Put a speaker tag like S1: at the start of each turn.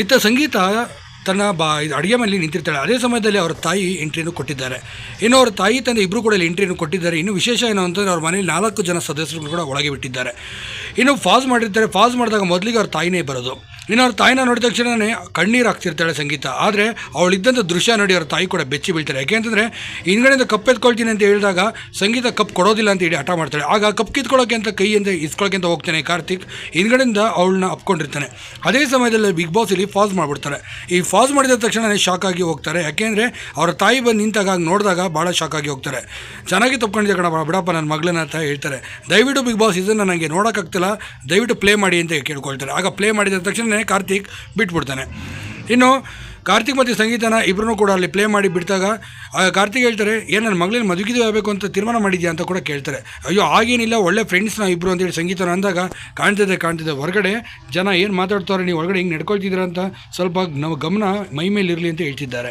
S1: ಇತ್ತ ಸಂಗೀತ ತನ್ನ ಬಾ, ಇದು ಅಡುಗೆ ಮನೆಯಲ್ಲಿ ನಿಂತಿರ್ತಾಳೆ. ಅದೇ ಸಮಯದಲ್ಲಿ ಅವರ ತಾಯಿ ಎಂಟ್ರಿಯನ್ನು ಕೊಟ್ಟಿದ್ದಾರೆ. ಇನ್ನು ಅವ್ರ ತಾಯಿ ತಂದೆ ಇಬ್ಬರು ಕೂಡ ಇಲ್ಲಿ ಎಂಟ್ರಿಯನ್ನು ಕೊಟ್ಟಿದ್ದಾರೆ. ಇನ್ನು ವಿಶೇಷ ಏನು ಅಂತಂದರೆ ಅವ್ರ ಮನೇಲಿ ನಾಲ್ಕು ಜನ ಸದಸ್ಯರು ಕೂಡ ಒಳಗೆ ಬಿಟ್ಟಿದ್ದಾರೆ. ಇನ್ನು ಫಾಸ್ ಮಾಡಿರ್ತಾರೆ. ಫಾಸ್ ಮಾಡಿದಾಗ ಮೊದಲಿಗೆ ಅವ್ರ ತಾಯಿನೇ ಬರೋದು. ಇನ್ನು ಅವ್ರ ತಾಯಿನ ನೋಡಿದ ತಕ್ಷಣವೇ ಕಣ್ಣೀರು ಹಾಕ್ತಿರ್ತಾಳೆ ಸಂಗೀತ. ಆದರೆ ಅವಳಿದ್ದಂಥ ದೃಶ್ಯ ನೋಡಿ ಅವ್ರ ತಾಯಿ ಕೂಡ ಬೆಚ್ಚಿ ಬೀಳ್ತಾರೆ. ಯಾಕೆಂತಂದರೆ ಹಿಂದ್ಗಡೆಯಿಂದ ಕಪ್ ಎತ್ಕೊಳ್ತೀನಿ ಅಂತ ಹೇಳಿದಾಗ ಸಂಗೀತ ಕಪ್ ಕೊಡೋದಿಲ್ಲ ಅಂತ ಹೇಳಿ ಹಠ ಮಾಡ್ತಾಳೆ. ಆಗ ಕಪ್ ಕಿತ್ಕೊಳ್ಳೋಕೆ ಅಂತ ಕೈಯಿಂದ ಇಸ್ಕೊಳ್ಳೋಕೆ ಅಂತ ಹೋಗ್ತಾನೆ ಕಾರ್ತಿಕ್. ಹಿಂದ್ಗಡೆಯಿಂದ ಅವಳನ್ನ ಅಪ್ಕೊಂಡಿರ್ತಾನೆ. ಅದೇ ಸಮಯದಲ್ಲಿ ಬಿಗ್ ಬಾಸ್ ಇಲ್ಲಿ ಫಾಸ್ ಮಾಡಿಬಿಡ್ತಾರೆ. ಈ ಫಾಸ್ ಮಾಡಿದ ತಕ್ಷಣ ಶಾಕ್ ಆಗಿ ಹೋಗ್ತಾರೆ. ಯಾಕೆಂದರೆ ಅವರ ತಾಯಿ ಬಂದು ನಿಂತಾಗ ನೋಡಿದಾಗ ಭಾಳ ಶಾಕ್ ಆಗಿ ಹೋಗ್ತಾರೆ. ಚೆನ್ನಾಗಿ ತಪ್ಕೊಂಡಿದ್ದೆ ಕಣ ಬಿಡಪ್ಪ ನನ್ನ ಮಗಳನ್ನ ಅಂತ ಹೇಳ್ತಾರೆ. ದಯವಿಟ್ಟು ಬಿಗ್ ಬಾಸ್ ಇದನ್ನು ನನಗೆ ನೋಡೋಕ್ಕಾಗ್ತಿಲ್ಲ. ದಯವಿಟ್ಟು ಪ್ಲೇ ಮಾಡಿ ಅಂತ ಕೇಳ್ಕೊಳ್ತಾರೆ. ಆಗ ಪ್ಲೇ ಮಾಡಿದ ತಕ್ಷಣ ಕಾರ್ತಿಕ್ ಬಿಟ್ಬಿಡ್ತಾನೆ. ಇನ್ನು ಕಾರ್ತಿಕ್ ಮತ್ತು ಸಂಗೀತನ ಇಬ್ಬರೂ ಕೂಡ ಅಲ್ಲಿ ಪ್ಲೇ ಮಾಡಿ ಆಗ ಕಾರ್ತಿಕ್ ಹೇಳ್ತಾರೆ, ಏನು ನನ್ನ ಮಗಳನ್ನ ಮದುವೆ ಆಗಬೇಕು ಅಂತ ತೀರ್ಮಾನ ಮಾಡಿದ್ಯಾ? ಅಂತ ಕೂಡ ಕೇಳ್ತಾರೆ. ಅಯ್ಯೋ ಆಗೇನಿಲ್ಲ ಒಳ್ಳೆ ಫ್ರೆಂಡ್ಸ್ನ ಇಬ್ಬರು ಅಂತೇಳಿ ಸಂಗೀತನ ಅಂದಾಗ ಕಾಣ್ತಿದೆ ಕಾಣ್ತಿದೆ. ಹೊರಗಡೆ ಜನ ಏನು ಮಾತಾಡ್ತಾರೆ, ನೀವು ಹೊರಗಡೆ ಹಿಂಗೆ ನಡ್ಕೊಳ್ತಿದ್ದೀರಾ ಅಂತ ಸ್ವಲ್ಪ ನಮ್ಮ ಗಮನ ಮೈ ಮೇಲೆ ಇರಲಿ ಅಂತ ಹೇಳ್ತಿದ್ದಾರೆ.